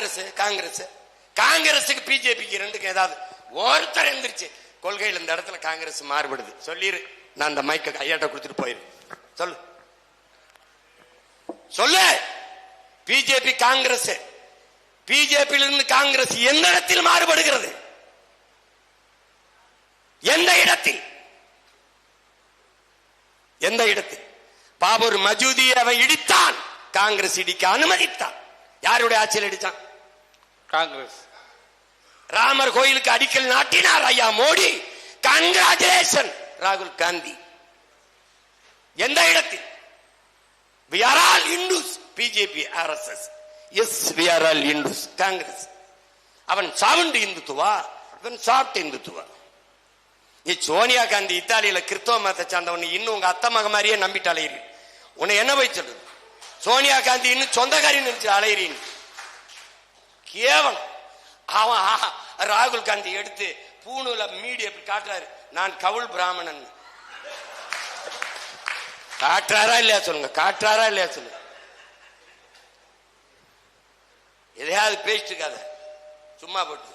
காங்கிரஸ் காங்கிரஸ். காங்கிரஸுக்கு பிஜேபிக்கு ரெண்டுக்கு ஏதாவது ஒருத்தர் எழுந்திருச்சு கொள்கையில் இந்த இடத்துல காங்கிரஸ் மாறுபடுது. சொல்லிடு நான் அந்த மைக்க கையாட்ட கொடுத்துட்டு போயிரு. சொல்லு. சொல்லு. பிஜேபி காங்கிரஸ். பிஜேபியிலிருந்து காங்கிரஸ் எந்த இடத்தில் மாறுபடுகிறது? எந்த இடத்தில்? எந்த இடத்தில்? பாபூர் மஜூதி அவன் இடித்தான். காங்கிரஸ் இடிக்க அனுமதித்தான். யாருடைய ஆட்சியில் இடித்தான்? காங்கிரஸ். ராமர் கோயிலுக்கு அடிக்கல் நாட்டினார் ஐயா மோடி. கங்கராச்சுலேஷன் ராகுல் காந்தி. எந்த இடத்தில்? We are all Hindus BJP RSS. Yes we are all Hindus Congress. அவன் சாவுண்டு இந்துத்துவா? அவன் சாப்பிட்டு இந்துத்துவா? நீ சோனியா காந்தி இத்தாலியில கிறிஸ்தவ மதத்தை சார்ந்தவன் இன்னும் உங்க அத்தை மக மாதிரியே நம்பிட்டு அலையிறீ. உன்னை என்ன போய் சொல்றது? சோனியா காந்தி இன்னும் சொந்தக்காரின்னு நினைச்சு அலையிறீன் கேவலம். அவன் ராகுல் காந்தி எடுத்து பூணுல மீடி எப்படி காட்டுறாரு. நான் கவுல் பிராமணன். காட்டுறாரா இல்லையா சொல்லுங்க? காட்டுறாரா இல்லையா சொல்லுங்க? எதையாவது பேசிட்டு இருக்காத. சும்மா போட்டு.